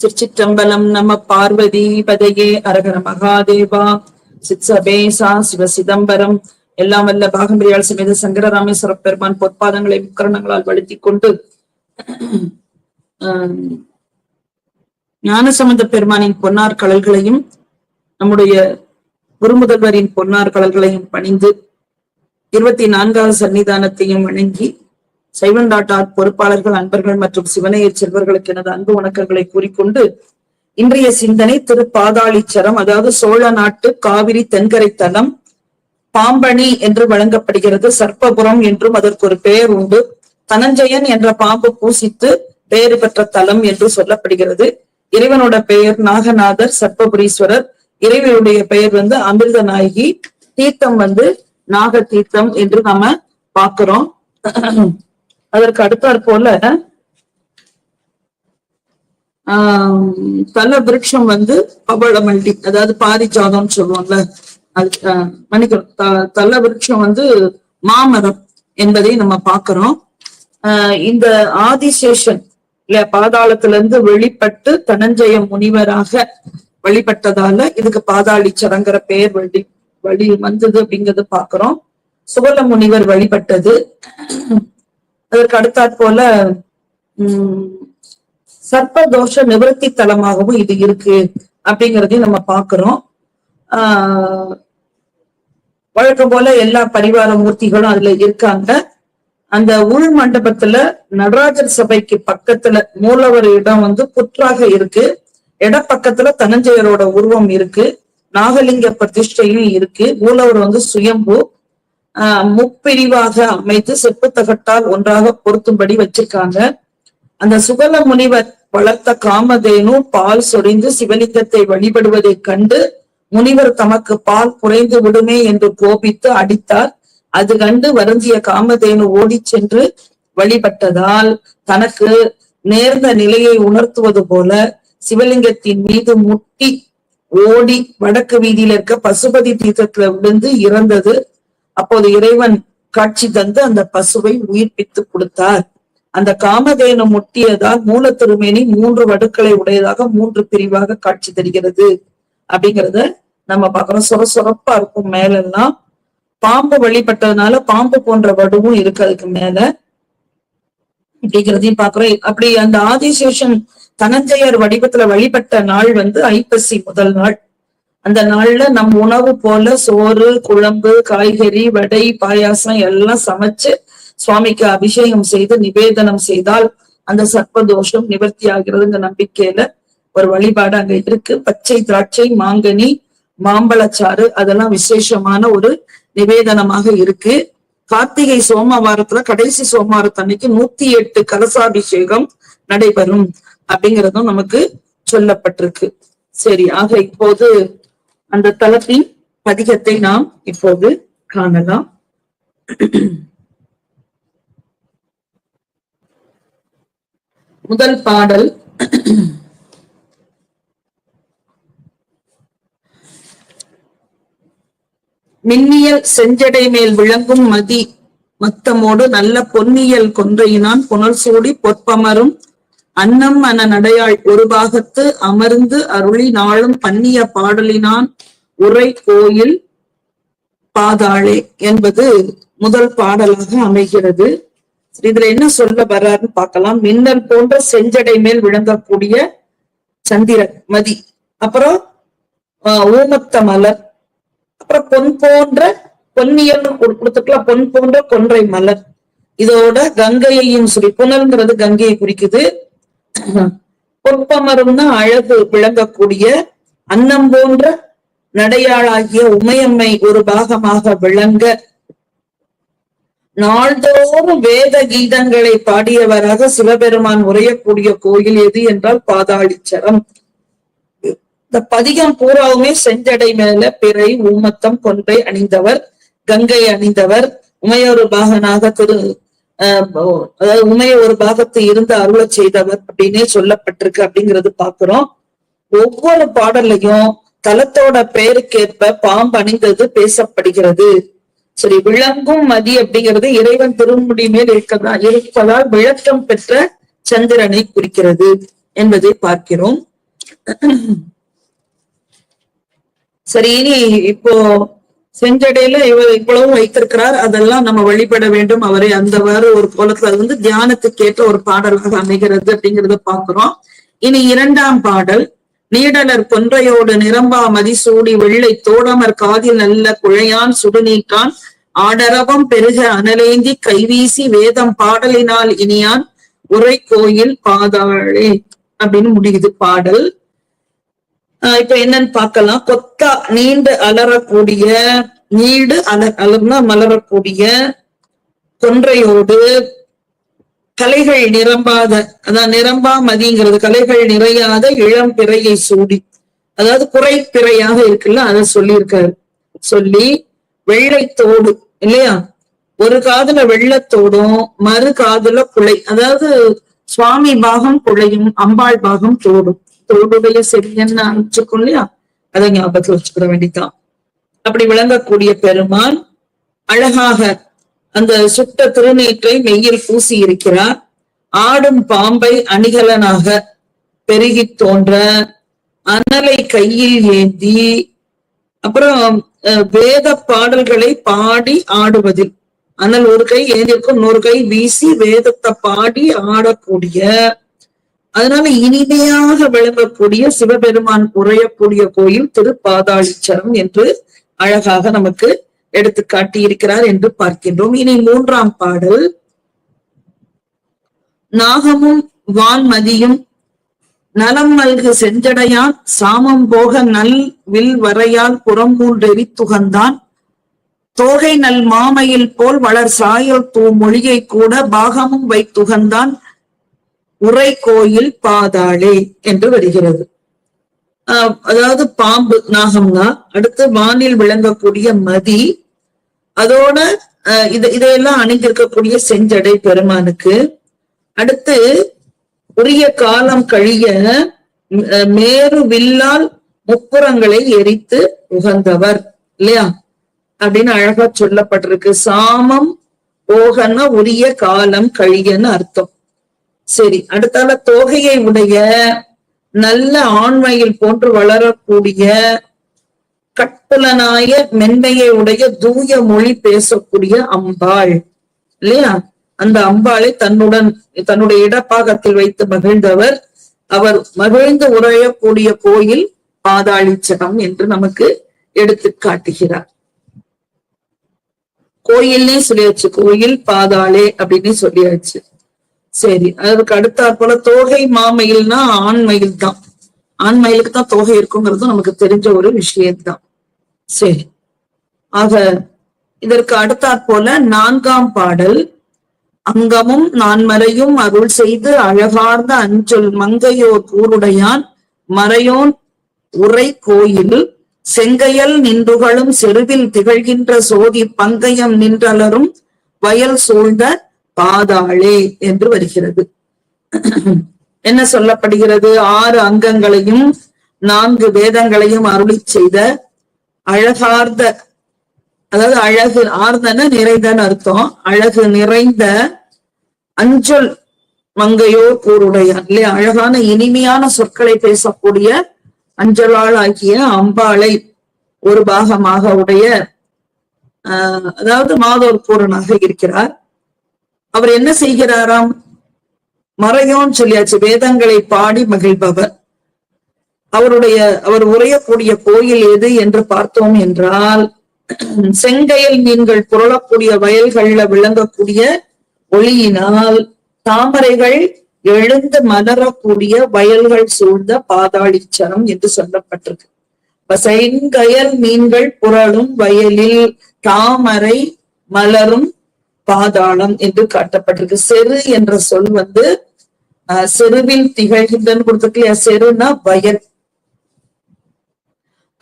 திருச்சிற்றம்பலம் நம பார்வதி பதையே அரகர மகாதேவா. சித்சபேசா சிவ சிதம்பரம். எல்லாம் வல்ல பாகம்பிரியால் சமேத சங்கரராமேஸ்வர பெருமான் பொற்பாதங்களை முக்கரணங்களால் வழுத்திக் கொண்டு ஆஹ், ஞானசம்பந்த பெருமானின் பொன்னார் கடல்களையும் நம்முடைய குருமுதல்வரின் பொன்னார் கடல்களையும் பணிந்து இருபத்தி நான்காவது சன்னிதானத்தையும் வணங்கி சைவன் டாட்டார் பொறுப்பாளர்கள் அன்பர்கள் மற்றும் சிவனையர் செல்வர்களுக்கு எனது அன்பு வணக்கங்களை கூறிக்கொண்டு இன்றைய சிந்தனை திருப்பாதாளிச்சரம் அதாவது சோழ நாட்டு காவிரி தென்கரை தலம் பாம்பணி என்று வழங்கப்படுகிறது. சர்ப்பபுரம் என்றும் அதற்கு ஒரு பெயர் உண்டு. தனஞ்சயன் என்ற பாம்பு பூசித்து பெயர் பெற்ற தலம் என்று சொல்லப்படுகிறது. இறைவனோட பெயர் நாகநாதர் சர்ப்பபுரீஸ்வரர். இறைவனுடைய பெயர் வந்து அமிர்த நாயகி தீர்த்தம் வந்து நாக தீர்த்தம் என்று நாம பார்க்கிறோம். அதற்கு அடுத்தாற் போல ஆஹ் தல விருட்சம் வந்து பவளமல்லி அதாவது பாரிஜாதம்னு சொல்லுவோம்ல அது ஆஹ் மன்னிக்கணும். தல விருட்சம் வந்து மாமரம் என்பதை நம்ம பார்க்கிறோம். ஆஹ் இந்த ஆதிசேஷன் இல்ல பாதாளத்துல இருந்து வெளிப்பட்டு தனஞ்சய முனிவராக வழிபட்டதால இதுக்கு பாதாளி சடங்குற பெயர் வழி வழி வந்தது அப்படிங்கறது பாக்குறோம் சுவல முனிவர் வழிபட்டது. அதற்கு அடுத்தாற் போல உம் சர்ப்பதோஷ நிவர்த்தி தலமாகவும் இது இருக்கு அப்படிங்கிறதையும் நம்ம பாக்குறோம் ஆஹ் வழக்கம் போல எல்லா பரிவார மூர்த்திகளும் அதுல இருக்காங்க. அந்த உள் மண்டபத்துல நடராஜர் சபைக்கு பக்கத்துல மூலவர் இடம் வந்து புற்றாக இருக்கு. இட பக்கத்துல தனஞ்சயரோட உருவம் இருக்கு. நாகலிங்க பிரதிஷ்டையும் இருக்கு. மூலவர் வந்து சுயம்பு. முப்பிரிவாக அமைத்து செப்பு தகட்டால் ஒன்றாக பொருத்தும்படி வச்சிருக்காங்க. அந்த சுகல முனிவர் வளர்த்த காமதேனு பால் சொரிந்து சிவலிங்கத்தை வழிபடுவதைக் கண்டு முனிவர் தமக்கு பால் குறைந்து விடுமே என்று கோபித்து அடித்தார். அது கண்டு வருந்திய காமதேனு ஓடிச் சென்று வழிபட்டதால் தனக்கு நேர்ந்த நிலையை உணர்த்துவது போல சிவலிங்கத்தின் மீது முட்டி ஓடி வடக்கு வீதியில இருக்க பசுபதி தீர்த்தத்துல விழுந்து இறந்தது. அப்போது இறைவன் காட்சி தந்து அந்த பசுவை உயிர்ப்பித்து கொடுத்தார். அந்த காமதேனு முட்டியதால் மூல திருமேனி மூன்று வடுக்களை உடையதாக மூன்று பிரிவாக காட்சி தருகிறது. அப்படிங்கறத நம்ம பாக்குறோம் சொர சொரப்பா இருக்கும் மேலெல்லாம் பாம்பு வழிபட்டதுனால பாம்பு போன்ற வடுவும் இருக்கு அதுக்கு மேல. அப்படிங்கிறதையும் பாக்குறோம் அப்படி அந்த ஆதிசேஷன் தனஞ்சயர் வடிவத்துல வழிபட்ட நாள் வந்து ஐப்பசி முதல் நாள். அந்த நாள்ல நம் உணவு போல சோறு குழம்பு காய்கறி வடை பாயாசம் எல்லாம் சமைச்சு சுவாமிக்கு அபிஷேகம் செய்து நிவேதனம் செய்தால் அந்த சர்ப்பதோஷம் நிவர்த்தி ஆகிறதுங்கிற நம்பிக்கையில ஒரு வழிபாடு அங்க இருக்கு. பச்சை திராட்சை மாங்கனி மாம்பழச்சாறு அதெல்லாம் விசேஷமான ஒரு நிவேதனமாக இருக்கு. கார்த்திகை சோமவாரத்துல கடைசி சோமவாரத்தன்னைக்கு நூத்தி எட்டு கலசாபிஷேகம் நடைபெறும் அப்படிங்கறதும் நமக்கு சொல்லப்பட்டிருக்கு. சரி ஆக இப்போது அந்த தளத்தின் பதிகத்தை நாம் இப்போது காணலாம். முதல் பாடல். மின்னியல் செஞ்சடை மேல் விளங்கும் மதி மத்தமோடு நல்ல பொன்னியல் கொன்றையினான் புனல் சூடி பொற்பமரும் அன்னம் அன நடையாள் ஒரு பாகத்து அமர்ந்து அருளி நாளும் பண்ணிய பாடலினான் உரை கோயில் பாதாளே என்பது முதல் பாடலாக அமைகிறது. இதுல என்ன சொல்ல வர்றாருன்னு பார்க்கலாம். மின்னல் போன்ற செஞ்சடை மேல் விளங்கக்கூடிய சந்திரன் மதி. அப்புறம் ஊமத்த மலர். அப்புறம் பொன் போன்ற பொன்னியல் கொடுத்துக்கலாம் பொன் போன்ற கொன்றை மலர். இதோட கங்கையையும் சொல்லி புனல்ங்கிறது கங்கையை குறிக்குது. பொற்பமரும்னா அழகு விளங்கக்கூடிய அன்னம் போன்ற நடையாளாகிய உமையம்மை ஒரு பாகமாக விளங்க நாள்தோறும் வேத கீதங்களை பாடியவராக சிவபெருமான் உரையக்கூடிய கோயில் எது என்றால் பாதாளிச்சரம் இந்த பதிகம் பூராவுமே செஞ்சடை மேல பிறை ஊமத்தம் கொன்றை அணிந்தவர் கங்கை அணிந்தவர் உமையொரு பாகனாக திரு அதாவது உமைய ஒரு பாகத்து இருந்து அருளச் செய்தவர் அப்படின்னே சொல்லப்பட்டிருக்கு அப்படிங்கறது பாக்குறோம் ஒவ்வொரு பாடல்லையும் தலத்தோட பெயருக்கேற்ப பாம்பு அணிந்தது பேசப்படுகிறது. சரி விளங்கும் மதி அப்படிங்கிறது இறைவன் திருமுடி மேல் இருக்கதா இருப்பதால் விளக்கம் பெற்ற சந்திரனை குறிக்கிறது என்பதை பார்க்கிறோம். சரி இனி இப்போ செஞ்சடையில இவர் இவ்வளவு வைத்திருக்கிறார். அதெல்லாம் நம்ம வழிபட வேண்டும். அவரை அந்தவாறு ஒரு கோலத்துல அது வந்து தியானத்துக்கேற்ற ஒரு பாடலாக அமைகிறது அப்படிங்கிறத பாக்குறோம் இனி இரண்டாம் பாடல். நீடலர் கொன்றையோடு நிரம்பா மதிசூடி வெள்ளை தோடமர் காதில் நல்ல குழையான் சுடுநீட்டான். ஆடரவம் பெருக அனலேந்தி கைவீசி வேதம் பாடலினால் இனியான். உரை கோயில் பாதாளே அப்படின்னு முடியுது பாடல். இப்ப என்னன்னு பார்க்கலாம். கொத்தா நீண்டு அலறக்கூடிய நீடு அலர் அலர்னா மலரக்கூடிய கொன்றையோடு கலைகள் நிரம்பாத அதான் நிரம்பா மதிங்கிறது கலைகள் நிறையாத இளம் பிறையை சூடி அதாவது குறை பிறையாக இருக்குல்ல அதை சொல்லியிருக்காரு. சொல்லி வெள்ளைத்தோடு இல்லையா? ஒரு காதுல வெள்ளத்தோடும் மறு காதுல குலை அதாவது சுவாமி பாகம் குழையும் அம்பாள் பாகம் தோடும். தோடுடைய செடியன்னு ஆரம்பிச்சிருக்கோம் இல்லையா? அதை ஞாபகத்துல வச்சுக்கிற வேண்டிதான் அப்படி விளங்கக்கூடிய பெருமான் அழகாக அந்த சுட்ட திருநீற்றை மெய்யில் பூசி இருக்கிறார். ஆடும் பாம்பை அணிகலனாக பெருகி தோன்ற அனலை கையில் ஏந்தி அப்புறம் அஹ், வேத பாடல்களை பாடி ஆடுவதில். அனல் ஒரு கை ஏந்திருக்கும் இன்னொரு கை வீசி வேதத்தை பாடி ஆடக்கூடிய அதனால இனிமையாக விளங்கக்கூடிய சிவபெருமான் உரையக்கூடிய கோயில் திருப்பாதாளீச்சரம் என்று அழகாக நமக்கு எடுத்து காட்டியிருக்கிறார் என்று பார்க்கின்றோம். இனி மூன்றாம் பாடல். நாகமும் வான்மதியும் நலம் மல்கு செஞ்சடையான் சாமம் போக நல் வில் வரையால் புறம் மூன்றெறி துகந்தான். தோகை நல் மாமையில் போல் வளர் சாயல் தூ மொழியை கூட பாகமும் வைத்துகந்தான். உரை கோயில் பாதாளே என்று வருகிறது. அதாவது பாம்பு நாகம்னா அடுத்து வானில் விளங்கக்கூடிய மதி அதோட இது இதையெல்லாம் அணிந்திருக்கக்கூடிய செஞ்சடை பெருமானுக்கு. அடுத்து உரிய காலம் கழிய மேரு வில்லால் முப்புறங்களை எரித்து உகந்தவர் இல்லையா? அப்படின்னு அழகா சொல்லப்பட்டிருக்கு. சாமம் போகன்னா உரிய காலம் கழியன்னு அர்த்தம். சரி அடுத்தால தோகையை உடைய நல்ல ஆண்மையில் போன்று வளரக்கூடிய கட்புலனாய மென்மையை உடைய தூய மொழி பேசக்கூடிய அம்பாள் இல்லையா? அந்த அம்பாளை தன்னுடன் தன்னுடைய இடப்பாகத்தில் வைத்து மகிழ்ந்தவர். அவர் மகிழ்ந்து உரையக்கூடிய கோயில் பாதாளிச்சகம் என்று நமக்கு எடுத்து காட்டுகிறார். கோயில்னே சொல்லியாச்சு கோயில் பாதாளே அப்படின்னு சொல்லியாச்சு. சரி அதுக்கு அடுத்தாற் போல தோகை மாமயில்னா ஆண் மயில் தான். ஆண் மயிலுக்கு தான் தோகை இருக்குங்கிறதும் நமக்கு தெரிஞ்ச ஒரு விஷயம்தான். சரி. ஆக இதற்கு அடுத்தாற் போல நான்காம் பாடல் அங்கமும் நான்மறையும் அருள் செய்து அழகார்ந்த அஞ்சொல் மங்கையோர் கூருடையான் மறையோன் உரை கோயில் செங்கையல் நின்றுகளும் செருவில் திகழ்கின்ற சோதி பங்கயம் நின்றலரும் வயல் சூழ்ந்த பாதாளே என்று வருகிறது. என்ன சொல்லப்படுகிறது? ஆறு அங்கங்களையும் நான்கு வேதங்களையும் அருளி செய்த அழகார்ந்த அதாவது அழகு ஆர்ந்தன நிறைந்தன்னு அர்த்தம். அழகு நிறைந்த அஞ்சல் மங்கையோ கூருடையான் இல்லையா? அழகான இனிமையான சொற்களை பேசக்கூடிய அஞ்சலாள் ஆகிய அம்பாளை ஒரு பாகமாக உடைய ஆஹ் அதாவது மாதோர் பூரனாக இருக்கிறார். அவர் என்ன செய்கிறாராம்? மறையோன்னு சொல்லியாச்சு வேதங்களை பாடி மகிழ்பவர். அவருடைய அவர் உரையக்கூடிய கோயில் எது என்று பார்த்தோம் என்றால் செங்கையில் மீன்கள் புரளக்கூடிய வயல்கள்ல விளங்கக்கூடிய ஒளியினால் தாமரைகள் எழுந்து மலரக்கூடிய வயல்கள் சூழ்ந்த பாதாளீச்சரம் என்று சொல்லப்பட்டிருக்கு. இப்ப செங்கயல் மீன்கள் புரளும் வயலில் தாமரை மலரும் பாதாளம் என்று காட்டப்பட்டிருக்கு. செரு என்ற சொல் வந்து செருவில் திகழ்கின்றன்னு கொடுத்துருக்கலையா செருனா வயல்.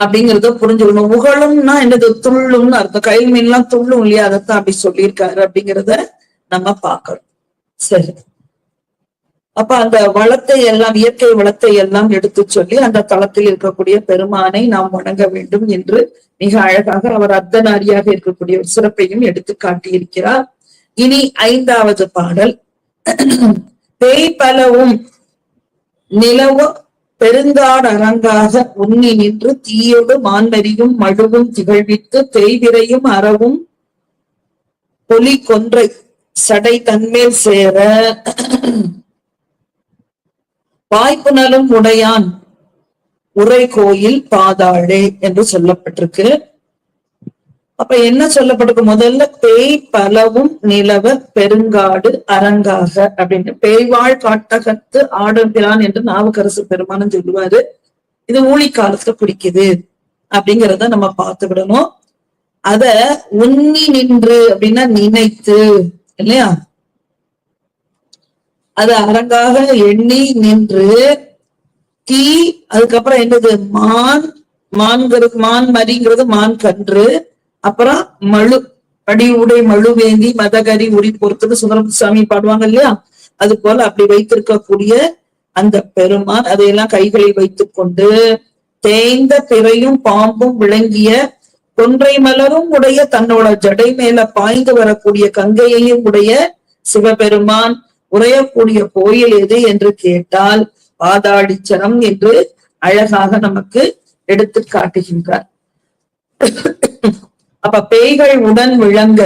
அப்படிங்கிறத புரிஞ்சுக்கணும். உகழும்னா என்னது? துள்ளும்னு அர்த்தம். கயல் மீன்லாம் துள்ளும் இல்லையா? அதைத்தான் அப்படி சொல்லியிருக்காரு அப்படிங்கிறத நம்ம பார்க்கணும். சரி. அப்ப அந்த வளத்தை எல்லாம் இயற்கை வளத்தை எல்லாம் எடுத்து சொல்லி அந்த தளத்தில் இருக்கக்கூடிய பெருமானை நாம் வணங்க வேண்டும் என்று மிக அழகாக அவர் அர்த்தநாரியாக இருக்கக்கூடிய ஒரு சிறப்பையும் எடுத்து காட்டியிருக்கிறார். இனி ஐந்தாவது பாடல். பேய் பலவும் நிலவோ பெருங்காடு அரங்காக உன்னி நின்று தீயோடு மான்மரியும் மழுவும் திகழ்வித்து தேய்விரையும் அறவும் பொலி கொன்றை சடை தன்மேல் சேர. வாய்ப்புணலும் உடையான் உரை கோயில் பாதாளே என்று சொல்லப்பட்டிருக்கு. அப்ப என்ன சொல்லப்பட்டிருக்கு? முதல்ல பேய் பலவும் நிலவ பெருங்காடு அரங்காக அப்படின்னு. பேய்வாழ் காட்டகத்து ஆடுகிறான் என்று நாவுக்கரசு பெருமானம் சொல்லுவாரு. இது ஊழி காலத்துல பிடிக்குது அப்படிங்கிறத நம்ம பார்த்து விடணும். அத உன்னி நின்று அப்படின்னா நினைத்து இல்லையா? அது அரங்காக எண்ணி நின்று தீ அதுக்கப்புறம் என்னது? மான் மான்கிறது மான் மரிங்கிறது மான் கன்று அப்புறம் மழு அடி உடை மழு வேந்தி மதகரி உரி பொறுத்துன்னு சுந்தரமுசாமி பாடுவாங்க இல்லையா? அது போல அப்படி வைத்திருக்கக்கூடிய அந்த பெருமான் அதையெல்லாம் கைகளில் வைத்துக் கொண்டு தேய்ந்த பிறையும் பாம்பும் விளங்கிய கொன்றை மலரும் உடைய தன்னோட ஜடை மேல பாய்ந்து வரக்கூடிய கங்கையையும் உடைய சிவபெருமான் உரையக்கூடிய கோயில் எது என்று கேட்டால் பாதாடிச்சரம் என்று அழகாக நமக்கு எடுத்து காட்டுகின்றார். அப்ப பேய்கள் உடன் விளங்க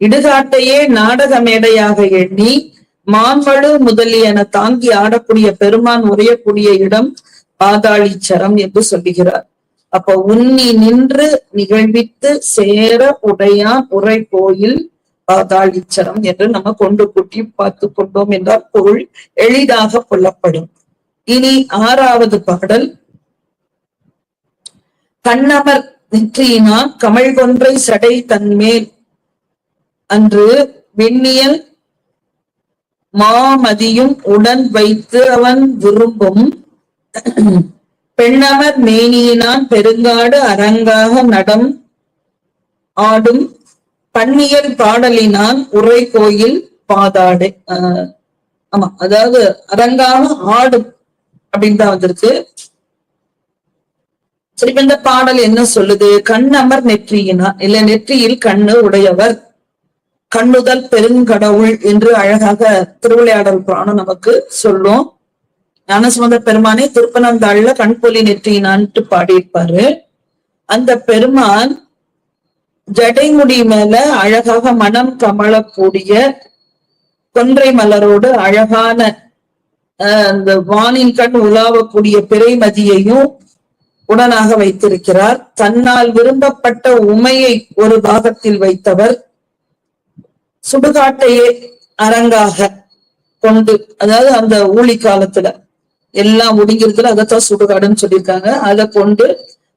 இடுகாட்டையே நாடக மேடையாக எண்ணி மான்மழு முதலியன தாங்கி ஆடக்கூடிய பெருமான் உரையக்கூடிய இடம் பாதாளிச்சரம் என்று சொல்லுகிறார். அப்ப உன்னி நின்று நிகழ்வித்து சேர உடையான் உரை கோயில் பாதாளிச்சரம் என்று நம்ம கொண்டு கூட்டி பார்த்து கொண்டோம் என்றால் பொருள் எளிதாக கொள்ளப்படும் இனி ஆறாவது பாடல். கண்ணமர் நெற்றியினான் கமல் கொன்றை சடை தன்மேல். அன்று விண்ணியல் மாமதியும் உடன் வைத்து அவன் விரும்பும் பெண்ணவர் மேனியினான் பெருங்காடு அரங்காக நடம் ஆடும் பன்னியல் பாடலினான் உரை கோயில் பாதாடு ஆஹ் ஆமா அதாவது அரங்காக ஆடும் அப்படின்னு தான் வந்திருக்கு. சரி இப்ப இந்த பாடல் என்ன சொல்லுது? கண்ணமர் நெற்றியினா இல்ல நெற்றியில் கண்ணு உடையவர் கண்ணுதல் பெருங்கடவுள் என்று அழகாக திருவிளையாடல் புராணம் நமக்கு சொல்லும். ஞானசுமந்த பெருமானே திருப்பனந்தாள்ல கண்பொலி நெற்றியினான்ட்டு பாடியிருப்பாரு. அந்த பெருமான் ஜடைமுடி மேல அழகாக மனம் கமலக்கூடிய கொன்றை மலரோடு அழகான அந்த வானின் கண் உலாவக்கூடிய பிறைமதியையும் உடனாக வைத்திருக்கிறார். தன்னால் விரும்பப்பட்ட உமையை ஒரு பாகத்தில் வைத்தவர். சுடுகாட்டையே அரங்காக கொண்டு அதாவது அந்த ஊழி காலத்துல எல்லாம் முடிங்கிறதுல அதைத்தான் சுடுகாடுன்னு சொல்லியிருக்காங்க. அதை கொண்டு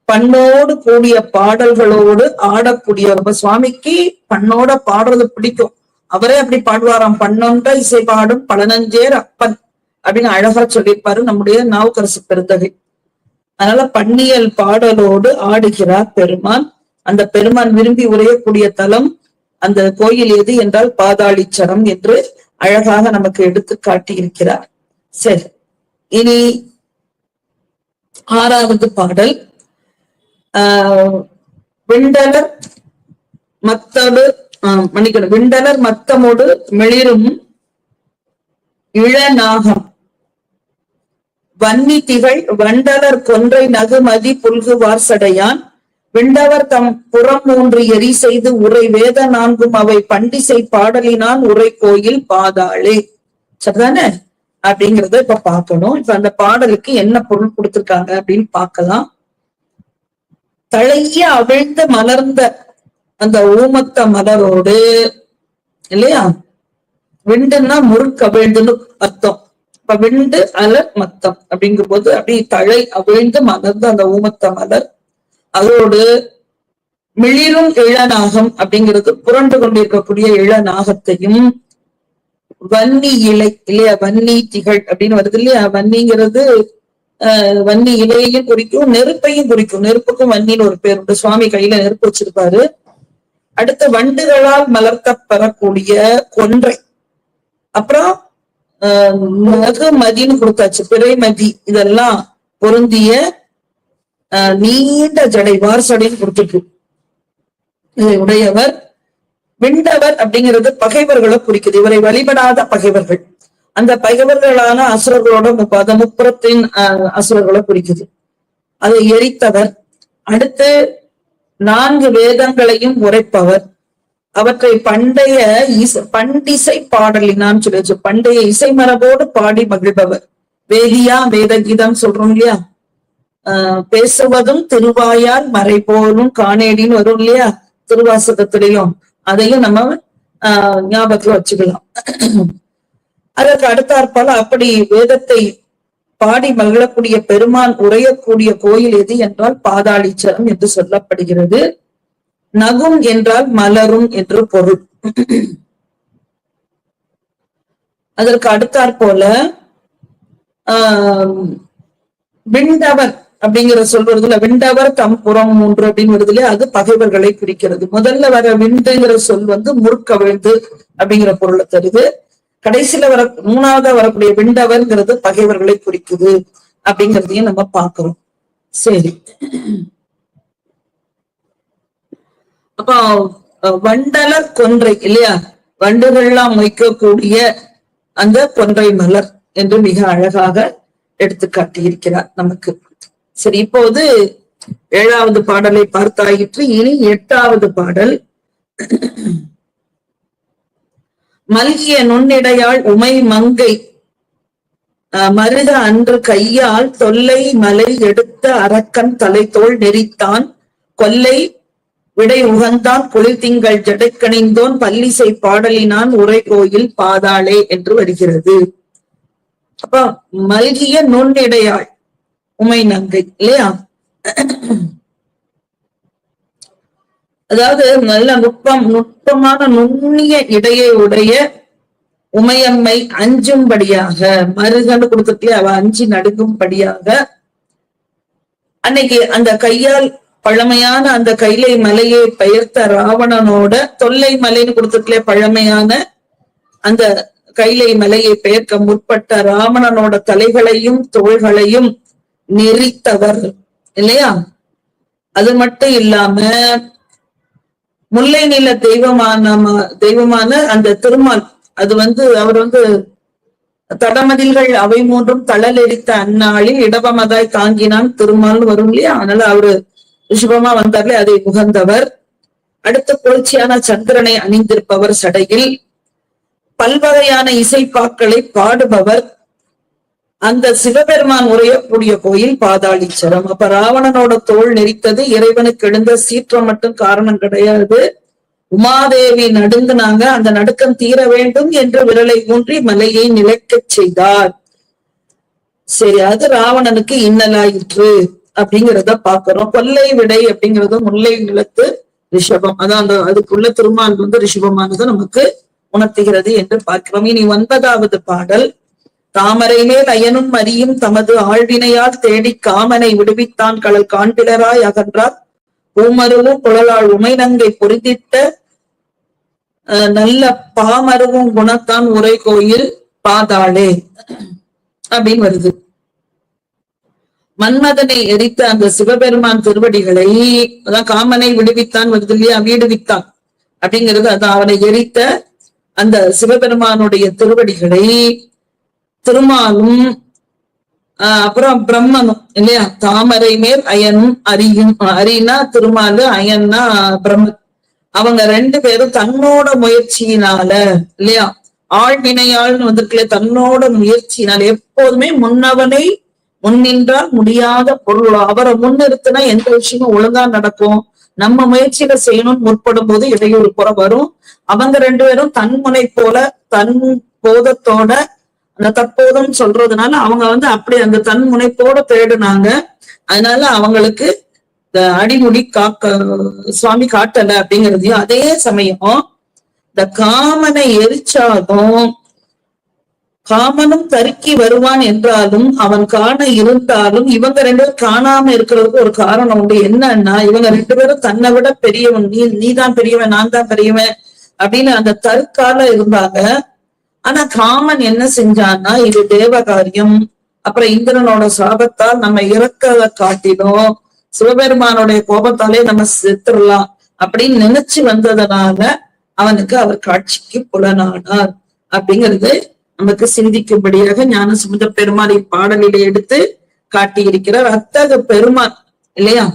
பண்ணோடு கூடிய பாடல்களோடு ஆடக்கூடிய ரொம்ப சுவாமிக்கு பண்ணோட பாடுறது பிடிக்கும். அவரே அப்படி பாடுவாராம். பண்ணொன்ற இசை பாடும் பழனஞ்சேர் அப்பன் அப்படின்னு அழகா சொல்லியிருப்பாரு நம்முடைய நாவுக்கரசு பெருந்தகை. அதனால பன்னியல் பாடலோடு ஆடுகிறார் பெருமான். அந்த பெருமான் விரும்பி உரையக்கூடிய தலம் அந்த கோயில் எது என்றால் பாதாளிச்சரம் என்று அழகாக நமக்கு எடுத்து காட்டியிருக்கிறார். சரி இனி ஆறாவது பாடல். ஆஹ் விண்டலர் மத்தடு ஆஹ் மன்னிக்கணும். விண்டலர் மத்தமோடு மிளிரும் இளநாகம். வன்னி திகழ் வண்டலர் கொன்றை நகுமதி புல்குவார் சடையான். விண்டவர் தம் புறம் மூன்று எரி செய்து உரை வேத நான்கும் அவை பண்டிசை பாடலினான் உரை கோயில் பாதாளே. சரிதானே? அப்படிங்கறத இப்ப பார்க்கணும். இப்ப அந்த பாடலுக்கு என்ன பொருள் கொடுத்திருக்காங்க அப்படின்னு பார்க்கலாம். தழைய அவிழ்ந்து மலர்ந்த அந்த ஊமத்த மலரோடு இல்லையா? விண்டுன்னா முறுக்கு அவிழ்ந்துன்னு அர்த்தம். பவிழ்ந்து விண்டு அலர் மத்தம். அப்படிங்கும் போது அப்படியே தழை அவிழ்ந்து மலர்ந்து அந்த ஊமத்த மலர் அதோடு மிளிரும் இளநாகம் அப்படிங்கிறது புரண்டு கொண்டிருக்கக்கூடிய இளநாகத்தையும் வன்னி இலை இல்லையா வன்னி திகழ் அப்படின்னு வருது இல்லையா? வன்னிங்கிறது ஆஹ் வன்னி இலையையும் குறிக்கும் நெருப்பையும் குறிக்கும். நெருப்புக்கும் வன்னின்னு ஒரு பேர் உண்டு. சுவாமி கையில நெருப்பு வச்சிருப்பாரு. அடுத்து வண்டுகளால் மலர்த்தப்பெறக்கூடிய கொன்றை. அப்புறம் மதின்னு கொடுத்தாச்சு. பிறைமதி இதெல்லாம் பொருந்திய நீண்ட ஜடை வார்சடைன்னு கொடுத்துருக்கு. இதை உடையவர் விண்டவர் அப்படிங்கிறது பகைவர்களை குறிக்குது. இவரை வழிபடாத பகைவர்கள். அந்த பகைவர்களான அசுரர்களோட முப்ப- அந்த முப்புறத்தின் அஹ், அசுரர்களை குறிக்குது. அதை எரித்தவர். அடுத்து நான்கு வேதங்களையும் உரைப்பவர். அவற்றை பண்டைய பண்டிசை பாடலினான்னு சொல்லி பண்டைய இசை மரபோடு பாடி மகிழ்பவர். வேதியா வேத கீதம் சொல்றோம் இல்லையா? ஆஹ் பேசுவதும் திருவாயார் மறை போலும் காணேடின்னு வரும் இல்லையா? திருவாசகத்திலையும். அதையும் நம்ம ஆஹ் ஞாபகத்துல வச்சுக்கலாம். அதற்கு அடுத்தாற்போல அப்படி வேதத்தை பாடி மகிழக்கூடிய பெருமான் உரையக்கூடிய கோயில் எது என்றால் பாதாளீச்சரம் என்று சொல்லப்படுகிறது. நகும் என்றால் மலரும் என்று பொருள். அதற்கு அடுத்தாற் போல ஆஹ் விண்டவர் அப்படிங்கிற சொல்றதுல விண்டவர் தம் புறம் மூன்று அப்படின்னு வருதுல அது பகைவர்களை குறிக்கிறது. முதல்ல வர விண்டுங்கிற சொல் வந்து முற்கவிழ்ந்து அப்படிங்கிற பொருளை தருது. கடைசியில வர மூணாவதா வரக்கூடிய விண்டவர்ங்கிறது பகைவர்களை குறிக்குது அப்படிங்கிறதையும் நம்ம பார்க்கிறோம். சரி. அப்போ வண்டல கொன்றை இல்லையா? வண்டுகள்லாம் வைக்கக்கூடிய அந்த கொன்றை மலர் என்று மிக அழகாக எடுத்து காட்டியிருக்கிறார் நமக்கு. சரி இப்போது ஏழாவது பாடலை பார்த்தாயிற்று. இனி எட்டாவது பாடல். மல்கிய நுண்ணிடையாள் உமை மங்கை அஹ், மருத அன்று கையால் தொல்லை மலை எடுத்த அரக்கன் தலைத்தோள் நெறித்தான் கொல்லை விடை உகந்தான் குளிர் திங்கள் ஜடைக்கணிந்தோன் பல்லிசை பாடலினான் உரை கோயில் பாதாளே என்று வருகிறது. அப்ப மல்கிய நுண்ணிடையாள் உமை நங்கை இல்லையா? அதாவது நல்ல நுட்பம் நுட்பமான நுண்ணிய இடையை உடைய உமையம்மை அஞ்சும்படியாக மருகன்னு கொடுத்துட்டே அவ அஞ்சி நடுங்கும்படியாக அன்னைக்கு அந்த கையால் பழமையான அந்த கைலை மலையை பெயர்த்த ராவணனோட தொல்லை மலைன்னு கொடுத்துட்டே பழமையான அந்த கைலை மலையை பெயர்க்க முற்பட்ட ராவணனோட தலைகளையும் தோள்களையும் நெறித்தவர் இல்லையா? அது மட்டும் இல்லாம முல்லை நில தெய்வமான தெய்வமான அந்த திருமால் அது வந்து அவர் வந்து தடமதில்கள் அவை மூன்றும் தளலெரித்த அந்நாளில் இடபமதாய் தாங்கினான் திருமால்னு வரும் இல்லையா? அதனால அவரு ரிஷபமா வந்தார்களே அதை முகந்தவர் அடுத்த குளிர்ச்சியான சந்திரனை அணிந்திருப்பவர் சடையில். பல்வகையான இசைப்பாக்களை பாடுபவர். அந்த சிவபெருமான் உரையக்கூடிய கோயில் பாதாளீச்சரம் அப்ப ராவணனோட தோல் நெரித்தது இறைவனுக்கு எழுந்த சீற்றம் மட்டும் காரணம் கிடையாது. உமாதேவி நடுங்குனாங்க. அந்த நடுக்கம் தீர வேண்டும் என்று விரலை ஊன்றி மலையை நிலைக்கச் செய்தார். சரி அது ராவணனுக்கு இன்னலாயிற்று. அப்படிங்கிறத பாக்குறோம் கொல்லை விடை அப்படிங்கிறது முல்லை நிலத்து ரிஷபம். அதான் அந்த அதுக்குள்ள திருமால் வந்து ரிஷபமானது நமக்கு உணர்த்துகிறது என்று பார்க்கிறோம். இனி ஒன்பதாவது பாடல். தாமரை மேல் அயனும் மரியும் தமது ஆழ்வினையால் தேடி காமனை விடுவித்தான் கடல் காண்பிலராய் அகன்றார். பூமருவும் குழலாள் உமைநங்கை பொருந்திட்ட அஹ், நல்ல பாமருவும் குணத்தான் உரை கோயில் பாதாளே அப்படின்னு வருது. மன்மதனை எரித்த அந்த சிவபெருமான் திருவடிகளை அதான் காமனை விடுவித்தான் வருது இல்லையா வீடுவித்தான் அப்படிங்கிறது அது அவனை எரித்த அந்த சிவபெருமானுடைய திருவடிகளை திருமாலும் ஆஹ் அப்புறம் பிரம்மனும் இல்லையா? தாமரை மேல் அயனும் அரியும் அரினா திருமாலு அயன்னா பிரம்மன். அவங்க ரெண்டு பேரும் தன்னோட முயற்சியினால இல்லையா? ஆழ்வினையாள்னு வந்திருக்கல தன்னோட முயற்சியினால எப்போதுமே முன்னவனை முன்னின்றால் முடியாத பொருள். அவரை முன்னிறுத்தினா எந்த விஷயமும் ஒழுங்கா நடக்கும். நம்ம முயற்சியில செய்யணும்னு முற்படும் போது இடையூறு புற வரும். அவங்க ரெண்டு பேரும் தன்முனை போல தன் போதத்தோட அந்த தற்போதம் சொல்றதுனால அவங்க வந்து அப்படி அந்த தன் முனைப்போட தேடுனாங்க. அதனால அவங்களுக்கு இந்த அடிமுடி காக்க சுவாமி காட்டல அப்படிங்கிறதையும் அதே சமயம் இந்த காமனை எரிச்சாலும் காமனும் தருக்கி வருவான் என்றாலும் அவன் காண இருந்தாலும் இவங்க ரெண்டு பேரும் காணாம இருக்கிறதுக்கு ஒரு காரணம் உண்டு. என்னன்னா இவங்க ரெண்டு பேரும் தன்னை விட பெரியவன். நீ நீதான் பெரியவன் நான் தான் பெரியவன் அப்படின்னு அந்த தருக்கால இருந்தாங்க. ஆனா காமன் என்ன செஞ்சான்னா இது தேவகாரியம். அப்புறம் இந்திரனோட சாபத்தால் நம்ம இறக்கத காட்டிலும் சிவபெருமானுடைய கோபத்தாலே நம்ம செத்துடலாம் அப்படின்னு நினைச்சு வந்ததுனால அவனுக்கு அவர் காட்சிக்கு புலனானார். அப்படிங்கிறது நமக்கு சிந்திக்கும்படியாக ஞானசமுத பெருமாளை பாடலிலே எடுத்து காட்டியிருக்கிறார். அத்தக பெருமாள் இல்லையா?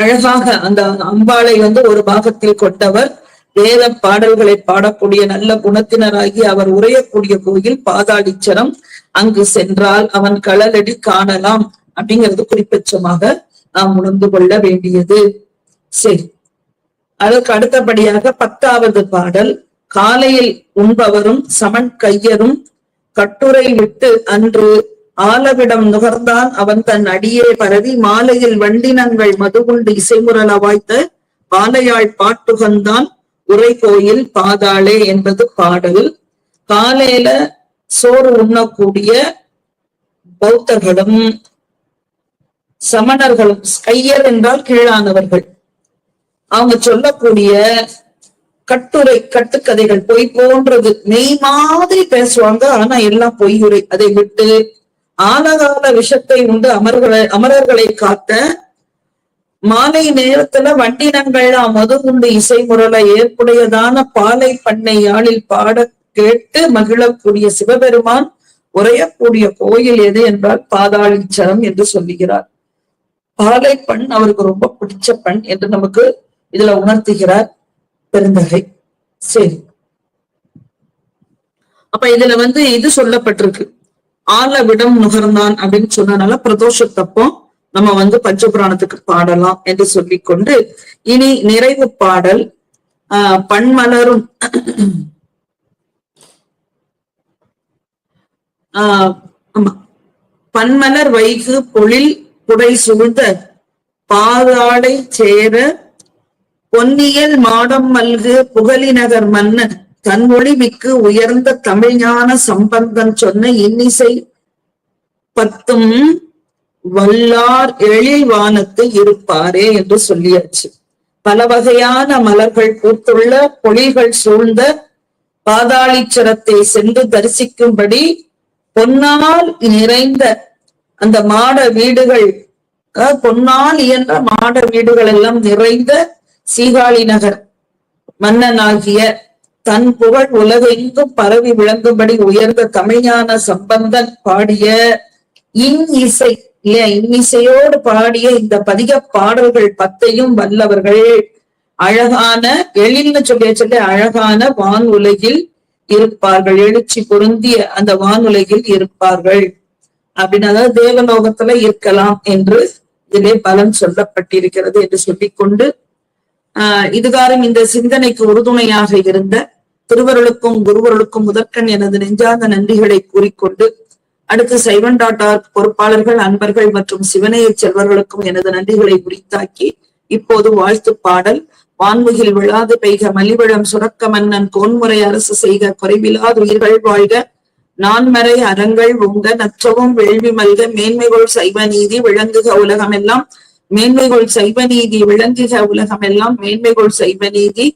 அழகாக அந்த அம்பாளை வந்து ஒரு பாகத்தில் கொண்டவர் வேத பாடல்களை பாடக்கூடிய நல்ல குணத்தினராகி அவர் உரையக்கூடிய கோயில் பாதாளிச்சரம். அங்கு சென்றால் அவன் களலடி காணலாம் அப்படிங்கிறது குறிப்பட்சமாக நாம் உணர்ந்து கொள்ள வேண்டியது. சரி. அதற்கு அடுத்தபடியாக பத்தாவது பாடல். காலையில் உண்பவரும் சமன் கையரும் கட்டுரை விட்டு அன்று ஆலவிடம் நுகர்ந்தான் அவன் தன் அடியே பரவி மாலையில் வண்டினங்கள் மதுகுண்டு இசைமுரல வாய்த்த பாலையாள் பாட்டுகந்தான் உரை கோயில் பாதாளே என்பது பாடல். காலையில சோறு உண்ணக்கூடிய பௌத்தர்களும் சமணர்களும் கையர் என்றால் கீழானவர்கள். அவங்க சொல்லக்கூடிய கட்டுரை கட்டுக்கதைகள் பொய் போன்றது மெய் மாதிரி பேசுவாங்க. ஆனா எல்லாம் பொய்யுரை. அதை விட்டு ஆலகால விஷத்தை உண்டு அமர்களை அமரர்களை காத்த மாலை நேரத்துல வண்டினங்கள்லாம் மது உண்டு இசை முரல ஏற்புடையதான பாலை பண்ணை யாழில் பாட கேட்டு மகிழக்கூடிய சிவபெருமான் உரையக்கூடிய கோயில் எது என்றால் பாதாளீச்சரம் என்று சொல்லுகிறார். பாலை பண் அவருக்கு ரொம்ப பிடிச்ச பண் என்று நமக்கு இதுல உணர்த்துகிறார். பெருந்தகை சரி. அப்ப இதுல வந்து இது சொல்லப்பட்டிருக்கு. ஆள விடம் நுகர்ந்தான் அப்படின்னு சொன்னதுனால பிரதோஷத்தப்போ நம்ம வந்து பஞ்சபுராணத்துக்கு பாடலாம் என்று சொல்லிக்கொண்டு இனி நிறைவு பாடல் ஆஹ் பண்மலரும் ஆஹ் ஆமா. பன்மலர் வைகு பொழில் புடை சூழ்ந்த பாதாடை சேர பொன்னியல் மாடம் மல்கு புகழிநகர் மன்னன் தன்மொழி மிக்கு உயர்ந்த தமிழ்ஞான சம்பந்தன் சொன்ன இன்னிசை பத்தும் வல்லார் எழில் வானத்து இருப்பாரே என்று சொல்லியாச்சு. பல வகையான மலர்கள் பூத்துள்ள பொழிகள் சூழ்ந்த பாதாளீச்சரத்தை சென்று தரிசிக்கும்படி பொன்னால் நிறைந்த அந்த மாட வீடுகள் பொன்னால் இயன்ற மாட வீடுகள் எல்லாம் நிறைந்த சீகாழி நகர். மன்னனாகிய தன் புகழ் உலகெங்கும் பரவி விளங்கும்படி உயர்ந்த தமிழ்ஞான சம்பந்தன் பாடிய இன் இசை இல்லையா? இன்னிசையோடு பாடிய இந்த பதிக பாடல்கள் பத்தையும் வல்லவர்கள். அழகான எழில்னு சொல்லிய சொல்லி அழகான வான் உலகில் இருப்பார்கள். எழுச்சி பொருந்திய அந்த வானுலகில் இருப்பார்கள். அப்படின்னு அதாவது தேவலோகத்துல இருக்கலாம் என்று இதிலே பலன் சொல்லப்பட்டிருக்கிறது என்று சொல்லிக்கொண்டு ஆஹ் இதுகாரம் இந்த சிந்தனைக்கு உறுதுணையாக இருந்த திருவருளுக்கும் குருவருளுக்கும் முதற்கண் எனது நெஞ்சார்ந்த நன்றிகளை கூறிக்கொண்டு அடுத்து சைவன் டாட் ஆர்க் பொறுப்பாளர்கள் அன்பர்கள் மற்றும் சிவனைய செல்வர்களுக்கும் எனது நன்றிகளை உரித்தாக்கி இப்போது வாழ்த்து பாடல் வான்முகில் விழாது பெய்க மலிவிழம் சுரக்க மன்னன் கோன்முறை அரசு செய்க குறைவிலாது உயிர்கள் வாழ்க நான்மறை அறங்கள் உங்க நற்றவும் வேள்வி மல்க மேன்மைகோள் சைவ நீதி விளங்குக உலகம் எல்லாம் மேன்மைகொள் செல்வ நீதி விளங்குக உலகமெல்லாம் மேன்மைகொள் சைவ நீதி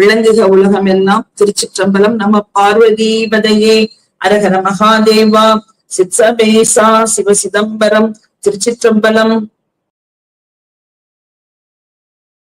விளங்குக உலகமெல்லாம். திருச்சிற்றம்பலம் நம பார்வதி பதையே அரகர மகாதேவா. சித்சபேசா சிவ சிதம்பரம் திருச்சிற்றம்பலம்